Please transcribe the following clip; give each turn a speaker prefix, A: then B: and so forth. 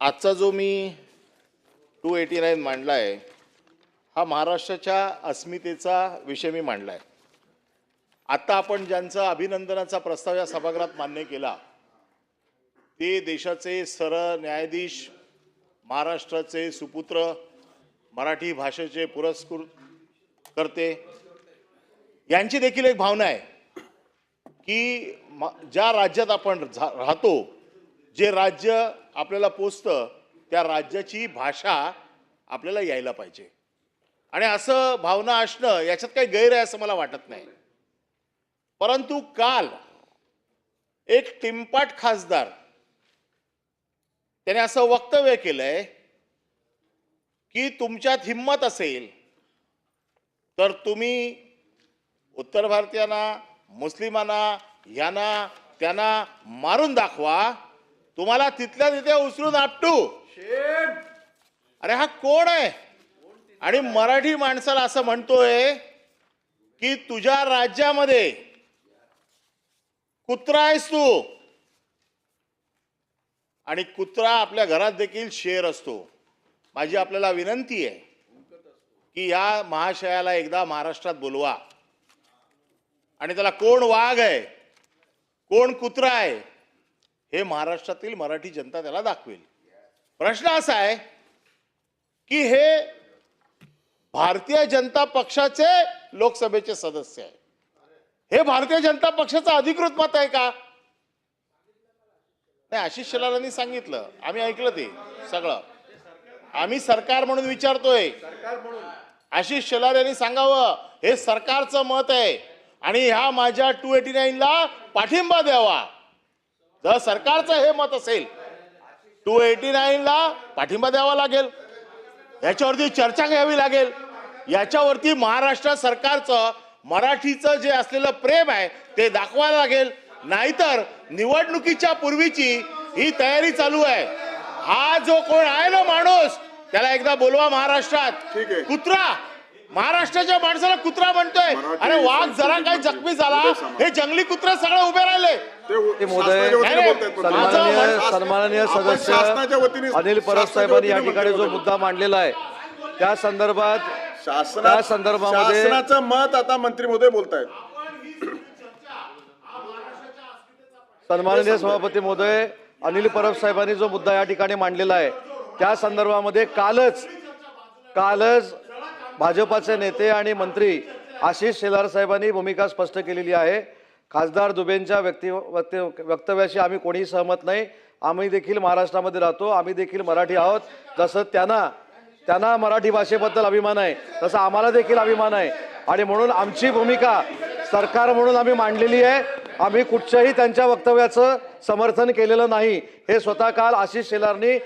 A: आजचा जो मी to eighty nine मांडला आहे हा महाराष्ट्राच्या अस्मितेचा विषय मी मांडला आहे आत्ता आपण ज्यांचा अभिनंदनाचा प्रस्ताव या सभागृहात मान्य केला ते देशाचे सरळ न्यायाधीश महाराष्ट्राचे सुपुत्र मराठी भाषेचे पुरस्कृत करते यांची देखील एक भावना आहे की म- ज्या राज्यात आपण झा- राहतो जे राज्य आपल्याला पोचतं त्या राज्याची भाषा आपल्याला यायला पाहिजे. आणि असं भावना असणं याच्यात काही गैर आहे असं मला वाटत नाही. परंतु काल एक टिंपाट खासदार त्याने असं वक्तव्य केलंय की तुमच्यात हिंमत असेल तर तुम्ही उत्तर भारतीयांना मुस्लिमांना यांना त्यांना मारून दाखवा. तुम्हाला तिथल्या तिथे उचलून आपटू. अरे हा कोण आहे? आणि मराठी माणसाला असं म्हणतोय की तुझ्या राज्यामध्ये कुत्रा आहेस तू. आणि कुत्रा आपल्या घरात देखील शेर असतो. माझी आपल्याला विनंती आहे की या महाशयाला एकदा महाराष्ट्रात बोलवा. आणि त्याला कोण वाघ आहे? कोण कुत्रा आहे? हे महाराष्ट्रातील मराठी जनता त्याला दाखवेल. प्रश्न असा आहे की हे भारतीय जनता पक्षाचे लोकसभेचे सदस्य आहे. हे भारतीय जनता पक्षाचं अधिकृत मत आहे का? नाही आशिष शेलारांनी सांगितलं. आम्ही ऐकलं ते सगळं. आम्ही सरकार म्हणून विचारतोय. आशिष शेलार यांनी सांगावं हे सरकारचं मत आहे आणि ह्या माझ्या टू एटी ला पाठिंबा द्यावा. जर सरकारचं हे मत असेल टू एटी ला पाठिंबा द्यावा लागेल. याच्यावरती चर्चा घ्यावी लागेल. याच्यावरती महाराष्ट्र सरकारचं मराठीचं जे असलेलं प्रेम आहे ते दाखवायला लागेल. नाहीतर निवडणुकीच्या पूर्वीची ही तयारी चालू आहे. हा जो कोण आहे ना माणूस त्याला एकदा बोलवा महाराष्ट्रात.
B: ठीक आहे.
A: कुत्रा महाराष्ट्राच्या माणसाला कुत्रा म्हणतोय अरे वाघ जरा काही
B: संस्कृती
A: जखमी झाला. हे जंगली कुत्रे सगळे उभे राहिले.
B: ते
C: मोदय- सन्माननीय सदस्य अनिल परब साहेबांनी या ठिकाणी जो. मुद्दा मांडलेला आहे त्या संदर्भात
B: शासना
C: त्या संदर्भामध्ये-
B: शासनाचं मत आता मंत्री महोदय बोलतायत.
C: सन्माननीय सभापती महोदय अनिल परब साहेबांनी जो मुद्दा या ठिकाणी मांडलेला आहे त्या संदर्भामध्ये कालच कालच भाजपाचे नेते आणि मंत्री आशिष शेलार साहेबांनी भूमिका स्पष्ट केलेली आहे. खासदार दुबेंच्या व्यक्ती वक्ते- वक्तव्याशी आम्ही कोणीही सहमत नाही. आम्ही देखील महाराष्ट्रामध्ये राहतो. आम्ही देखील मराठी आहोत. जसं त्यांना त्यांना मराठी भाषेबद्दल अभिमान आहे तसं आम्हाला देखील अभिमान आहे. आणि म्हणून आमची भूमिका सरकार म्हणून आम्ही मांडलेली आहे. आम्ही कुठच्याही त्यांच्या वक्तव्याचं समर्थन केलेलं नाही. हे स्वतः काल आशिष शेलारनी